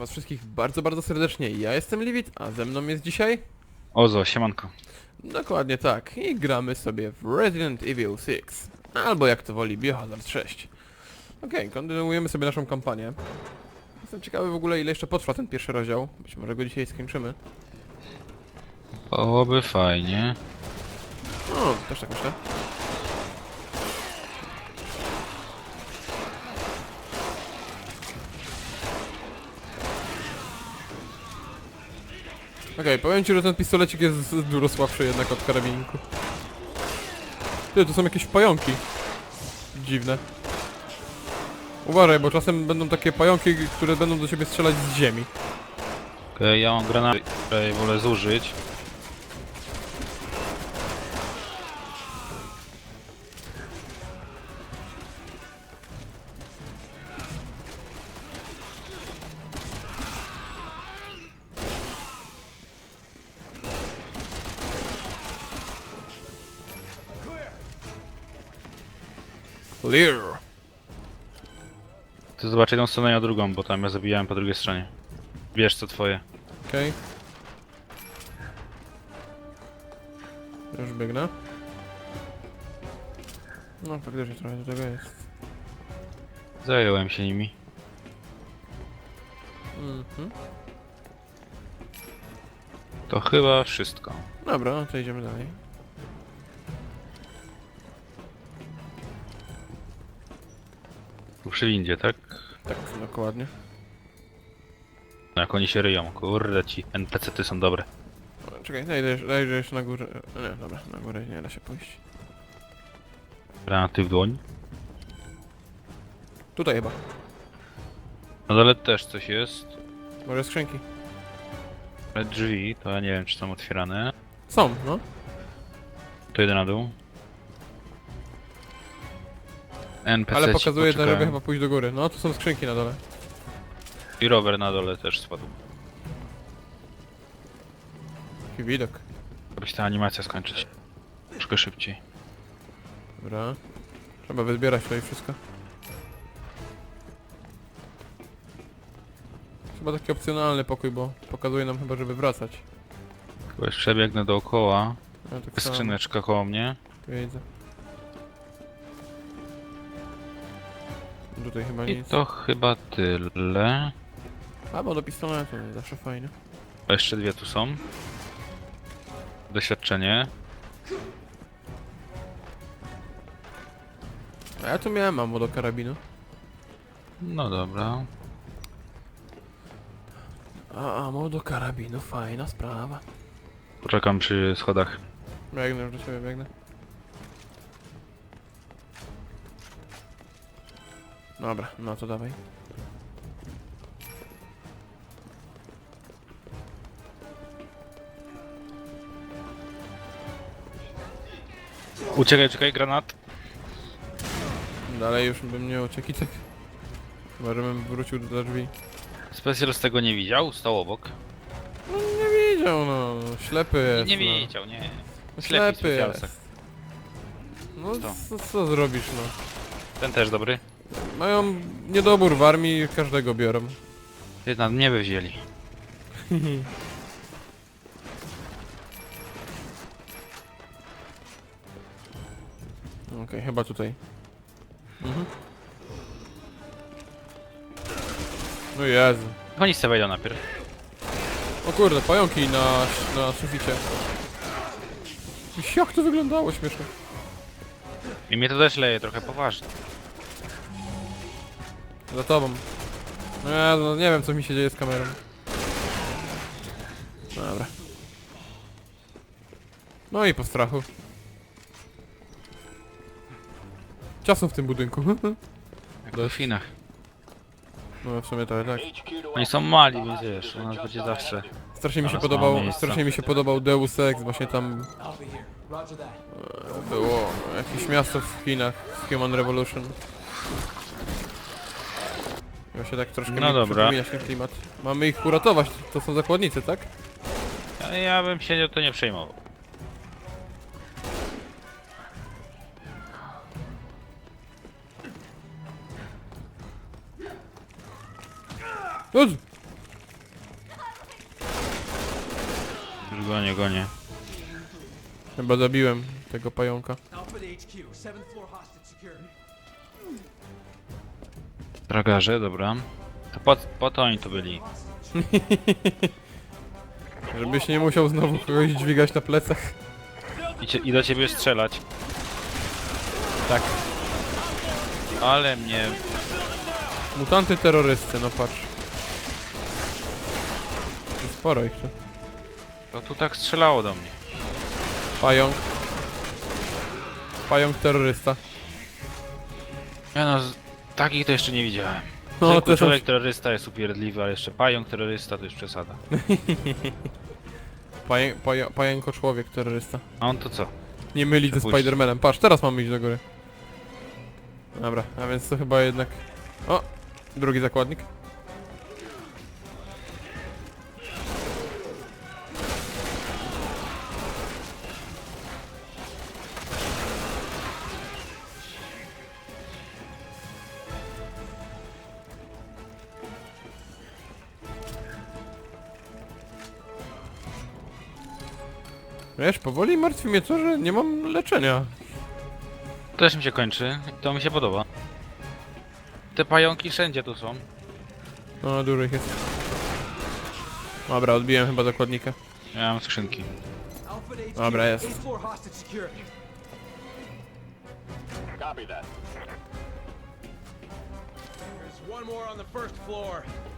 Was wszystkich bardzo, bardzo serdecznie. Ja jestem Liwit, a ze mną jest dzisiaj... Ozo, siemanko. Dokładnie tak. I gramy sobie w Resident Evil 6. Albo jak to woli, Biohazard 6. Okej, kontynuujemy sobie naszą kampanię. Jestem ciekawy w ogóle ile jeszcze potrwa ten pierwszy rozdział. Być może go dzisiaj skończymy. Byłoby fajnie. No, też tak myślę. Okej, powiem ci, że ten pistolecik jest dużo słabszy jednak od karabinku. Ty, to są jakieś pająki. Dziwne. Uważaj, bo czasem będą takie pająki, które będą do ciebie strzelać z ziemi. Okej, ja mam granaty, które wolę zużyć. Clear. Ty zobacz jedną stronę, a drugą, bo tam ja zabijałem po drugiej stronie. Wiesz co twoje. Okej. Już biegnę. No faktycznie trochę do tego jest. Zająłem się nimi. Mhm. To chyba wszystko. Dobra, no to idziemy dalej. Tu przy windzie, tak? Tak, dokładnie. No jak oni się ryją, kurde ci NPC-ty są dobre. Czekaj, zajdę jeszcze na górę. e, Nie, dobra, na górę nie da się pójść. Granaty w dłoń. Tutaj chyba. Na dole też coś jest. Może skrzynki. Ale drzwi, to ja nie wiem czy są otwierane. Są, no. To jeden na dół. NPC Ale pokazuje drogę poczekają. chyba pójść do góry. No, tu są skrzynki na dole. I rower na dole też spadł. Taki widok. Żeby się ta animacja skończyć. Troszkę szybciej. Dobra. Trzeba wyzbierać tutaj wszystko. Chyba taki opcjonalny pokój, bo pokazuje nam chyba, żeby wracać. Chyba już przebiegnę dookoła. Ja tak samo Skrzyneczka koło mnie. tu widzę. Tutaj chyba I nic. to chyba tyle. A, bo do pistoletu, zawsze fajnie. A jeszcze dwie tu są. Doświadczenie. A ja tu miałem ammo do karabinu. No dobra. A ammo do karabinu, fajna sprawa. Poczekam przy schodach. Biegnę, już do ciebie biegnę. Dobra, no to dawaj. Uciekaj, czekaj, granat. Dalej już bym nie uciekł i tak. Chyba, żebym wrócił do drzwi. Specjal z tego nie widział, stał obok. No nie widział, no. Ślepy jest. nie no. widział, nie. Ślepy ślepy jest. No Co? co, co zrobisz, no. Ten też dobry. Mają niedobór w armii, każdego biorą. Na mnie by wzięli. Okej, chyba tutaj. Mhm. No Jezu. Oni se wejdą najpierw. O kurde, pająki na, na suficie. Jak to wyglądało śmiesznie. I mnie to też leje trochę poważnie. Za tobą. No ja no, nie wiem co mi się dzieje z kamerą. Dobra. No i po strachu. Ciasno w tym budynku. Jak w Finach. No w sumie to tak. Oni są mali, więc wiesz, u nas będzie zawsze. Strasznie mi się Teraz podobał, miejsca. strasznie mi się podobał Deus Ex, właśnie tam e, było jakieś miasto w Chinach, z Human Revolution. Bo się tak troszkę No mi dobra. klimat. Mamy ich uratować, to są zakładnicy, tak? Ja- Ja bym się o to nie przejmował. Luz! Już Gonię, gonię. Chyba zabiłem tego pająka. Alpha HQ, 7th floor hostage. Tragarze, dobra. To po, po to oni tu byli. Żebyś nie musiał znowu kogoś dźwigać na plecach. I, cie, I do ciebie strzelać. Tak. Ale mnie... Mutanty terrorysty, no patrz. Sporo ich tu. To tu tak strzelało do mnie. Pająk. Pająk terrorysta. Ja no, z- takich to jeszcze nie widziałem. No, to są- człowiek terrorysta jest upierdliwy, ale jeszcze pająk terrorysta to już przesada. Paję, paja, pająko człowiek terrorysta. A on to co? Nie myli ze Przepuść. Spidermanem. Patrz, teraz mamy iść do góry. Dobra, a więc to chyba jednak... O! Drugi zakładnik. Wiesz, powoli martwi mnie to, że nie mam leczenia. Też mi się kończy i to mi się podoba. Te pająki wszędzie tu są. No, dużo ich jest. Dobra, odbiłem chyba zakładnika. Ja mam skrzynki. Dobra, jest.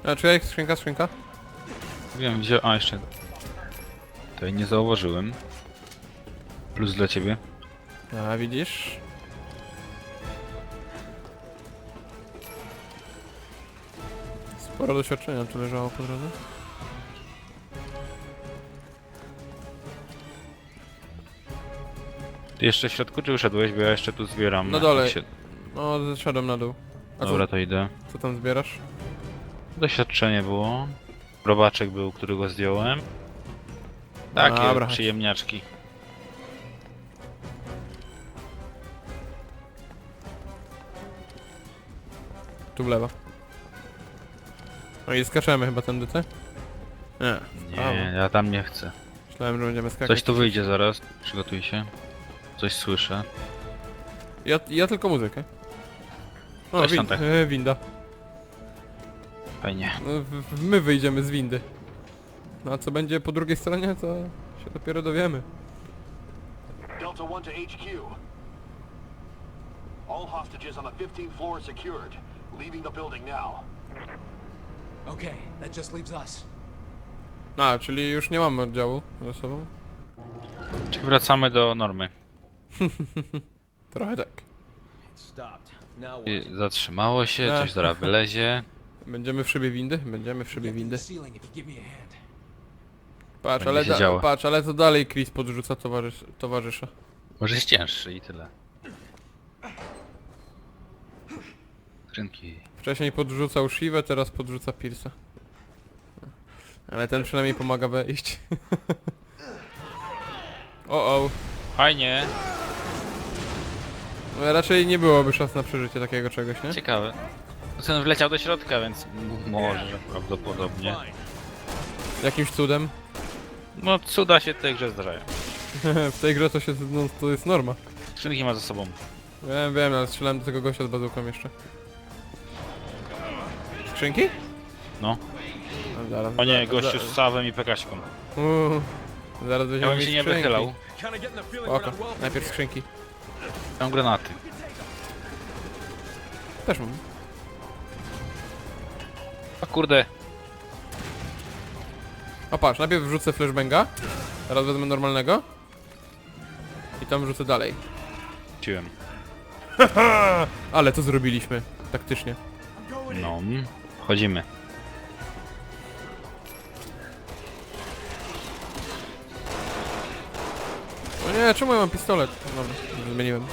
A, czekaj, skrzynka, skrzynka. Wiem, gdzie... A, jeszcze... Tutaj nie zauważyłem. Plus dla ciebie. A, widzisz? Sporo doświadczenia tu leżało po drodze. Ty jeszcze w środku czy uszedłeś? Bo ja jeszcze tu zbieram. Na dole. jak Się... No, zeszedłem na dół. A Dobra, to idę. co tam zbierasz? Doświadczenie było. Robaczek był, którego zdjąłem. Takie Dobra. przyjemniaczki. Tu w lewo. No i skaczemy chyba tędy, ty? Nie. Nie, ja tam nie chcę. Myślałem, że będziemy skakać. Coś tu wyjdzie zaraz. Przygotuj się. Coś słyszę. Ja, ja tylko muzykę. O, Coś tam win- tak. e, winda. Fajnie. No, w- w- My wyjdziemy z windy. No a co będzie po drugiej stronie, to się dopiero dowiemy. Delta 1 to HQ. All hostages on the 15th floor are secured. Leaving the building now. Okay, that just leaves us. A, czyli już nie mamy oddziału ze sobą? Czyli wracamy do normy. Trochę tak. Stopped. Now I Zatrzymało się, coś zaraz wylezie. Będziemy w szybie windy? Będziemy w szybie windy. the ceiling if you give me a hand. Patrz, Będzie ale, się da, działo. patrz, ale to dalej Chris podrzuca towarzysz, towarzysza. Może jest cięższy i tyle. Skrzynki. Wcześniej podrzucał Shivę, teraz podrzuca Pierce'a. Ale ten przynajmniej pomaga wejść. o o. Fajnie, No, raczej nie byłoby szans na przeżycie takiego czegoś, nie? ciekawe. Ten wleciał do środka, więc m- może prawdopodobnie. Jakimś cudem. No cuda się w tej grze zdarzają. w tej grze to się no, to jest norma. Skrzynki ma ze sobą. Wiem, wiem, ale strzelałem do tego gościa z bazuką jeszcze. Skrzynki? No. No, zaraz, O nie, zaraz, gościu z Sawem i Pekaśką. Uuu, zaraz Ja będziemy bym mieć się nie skrzynki. wychylał. Oko, najpierw skrzynki. Mam granaty. Też mam. A kurde, O patrz, najpierw wrzucę flashbanga, teraz wezmę normalnego i tam wrzucę dalej. ciłem. Ale to zrobiliśmy, taktycznie. No, wchodzimy. O nie, czemu ja mam pistolet? Dobra, zmieniłem.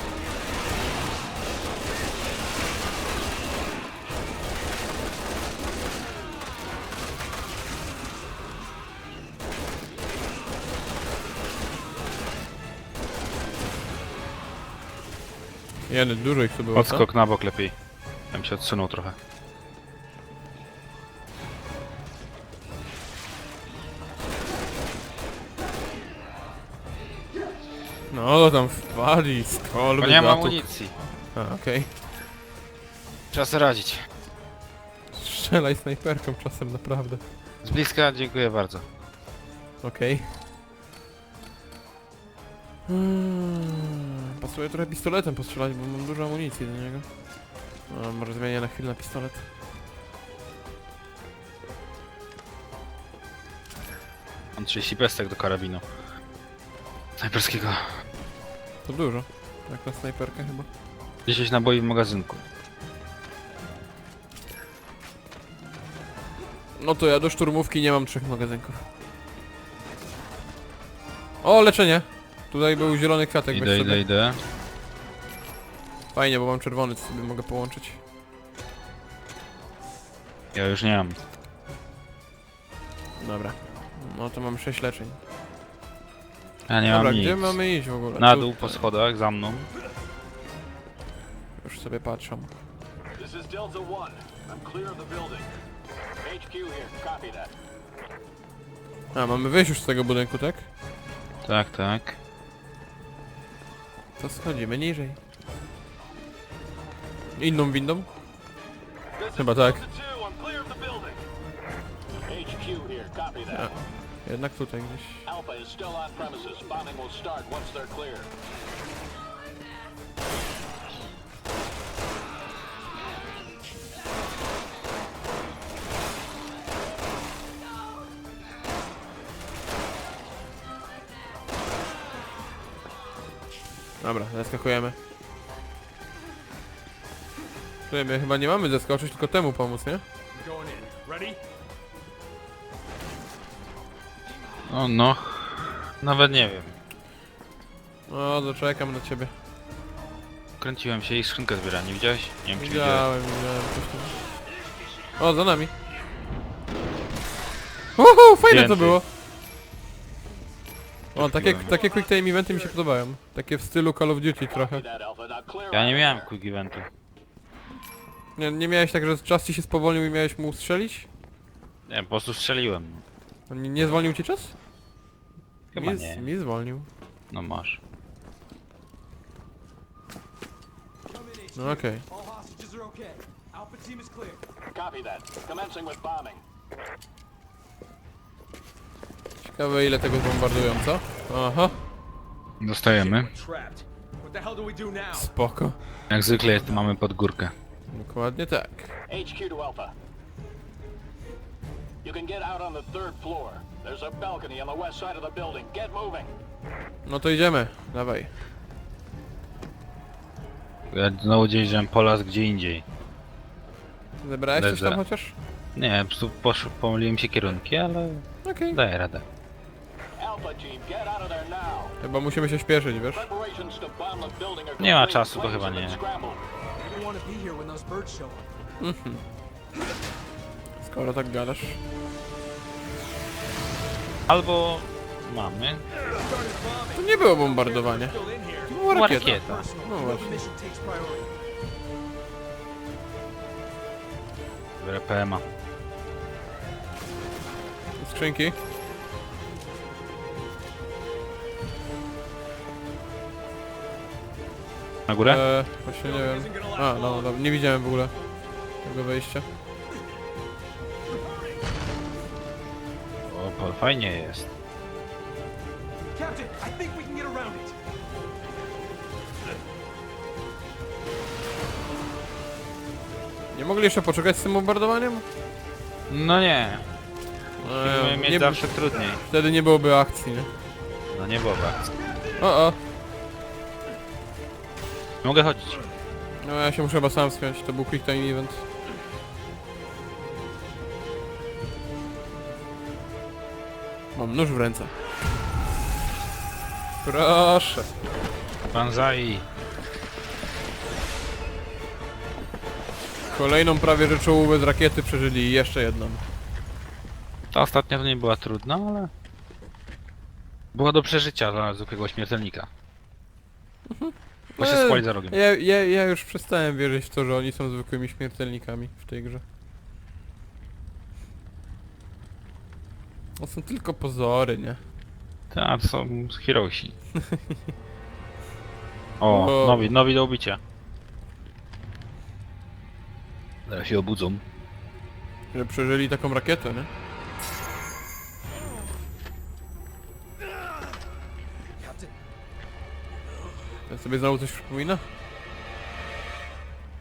Jeden, dużo ich tu było, co? Odskok na bok lepiej. Ja bym się odsunął trochę. No tam wpadli, skolby Bo nie ma amunicji. A, okej. Trzeba sobie radzić. Strzelaj snajperką czasem, naprawdę. Z bliska dziękuję bardzo. Okej. Hmm, pasuje trochę pistoletem postrzelać, bo mam dużo amunicji do niego. No, może zmienię na chwilę na pistolet. Mam 30 pestek do karabinu. Snajperskiego. To dużo. Jak na snajperkę chyba. 10 naboi w magazynku. No to ja do szturmówki nie mam trzech magazynków. O, leczenie! Tutaj był zielony kwiatek, weź Idę, sobie. idę, idę. Fajnie, bo mam czerwony, co sobie mogę połączyć. Ja już nie mam. Dobra. No to mam 6 leczeń. Ja nie Dobra, mam nic. gdzie mamy iść w ogóle? Na dół po schodach, za mną. Już sobie patrzę. This is Delta One. I'm clear of the building. HQ here. Copy that. A, mamy wyjść już z tego budynku, tak? Tak, tak. To schodzimy niżej. Inną windą? This is Chyba tak. Delta Two. I'm clear of the building. HQ here. Copy that. Jednak tutaj gdzieś. Alpha is still on premises. Bombing will start once they're clear. Dobra, zeskakujemy. Tutaj my chyba nie mamy zeskoczyć, tylko temu pomóc, nie? O no. Nawet nie wiem. No, doczekam na ciebie. Kręciłem się i skrzynkę zbierałem, nie widziałeś? Nie wiem czy widziałeś. Widziałem, widziałem coś tam. O, za nami. Uhu, fajne to Więcej. było. O, takie, takie quick time eventy mi się podobają. Takie w stylu Call of Duty trochę. Ja nie miałem quick eventu. Nie, nie miałeś tak, że czas ci się spowolnił i miałeś mu strzelić? Nie, po prostu strzeliłem. Nie, nie zwolnił ci czas? Chyba mi, z- nie. mi zwolnił. No masz. No okej. All hostages are okay. Alpha team is clear. Copy that. Commencing with bombing. Ciekawe ile tego zbombardują, co? Aha, Dostajemy. We're trapped. What the hell do we do now? spoko. Jak zwykle jest, mamy pod górkę. Dokładnie tak. HQ to Alpha. You can get out on the third floor. There's a balcony on the west side of the building. Get moving. No to idziemy, dawaj. Ja znowu gdzieś żem polas gdzie indziej. Zebrałeś coś tam chociaż? Nie, po prostu posz, pomyliłem się kierunki, ale Okej. daję radę. Alpha team, get out of there now. Chyba musimy się śpieszyć, wiesz? Preparations to bomb the building are Nie ma complete. czasu, to Planes chyba have been nie. scrambled. We don't want to be here when those birds show up. Skoro tak gadasz. Albo mamy. To nie było bombardowanie. To była Była rakieta. rakieta. No właśnie. Biorę PMA. Skrzynki. Na górę? Eee, właśnie nie wiem. A, no, no, nie widziałem w ogóle tego wejścia. Fajnie jest. Captain, I think we can get around it. Nie mogli jeszcze poczekać z tym bombardowaniem? No nie. Eee, Musimy mieć nie, zawsze trudniej. Wtedy nie byłoby akcji, nie? No nie było akcji. O, o. Mogę chodzić. No ja się muszę chyba sam spiąć, to był quick time event. Mam nóż w ręce. Proszę. Banzai. Kolejną prawie że czołówę z rakiety przeżyli i jeszcze jedną. Ta ostatnia to nie była trudna, ale... Była do przeżycia dla zwykłego śmiertelnika. Bo się skłali za rogiem. Ja, ja, ja już przestałem wierzyć w to, że oni są zwykłymi śmiertelnikami w tej grze. To są tylko pozory, nie? Tak, to są Hiroshi. O, O. nowi, nowi do ubicia. Zaraz się obudzą. Że przeżyli taką rakietę, nie? Ja sobie znowu coś przypomina?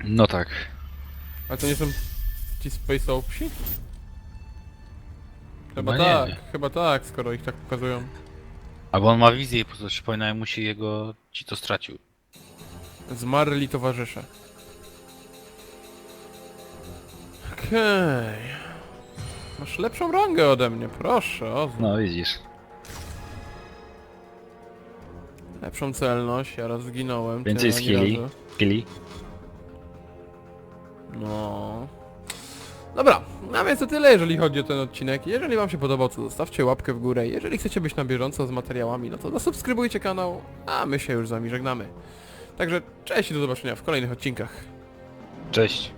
No tak. A to nie są ci Space Opsi? Chyba nie, tak, chyba tak, skoro ich tak pokazują. Albo on ma wizję i po prostu przypominają mu się jego... ci co stracił. Zmarli towarzysze. Okej. Masz lepszą rangę ode mnie, proszę, o. No widzisz. Lepszą celność, ja raz zginąłem. ty Więcej ani skilli. razu. Skilli. No. Dobra, a więc to tyle jeżeli chodzi o ten odcinek. Jeżeli wam się podobał, to zostawcie łapkę w górę. Jeżeli chcecie być na bieżąco z materiałami, no to zasubskrybujcie kanał, a my się już z wami żegnamy. Także cześć i do zobaczenia w kolejnych odcinkach. Cześć.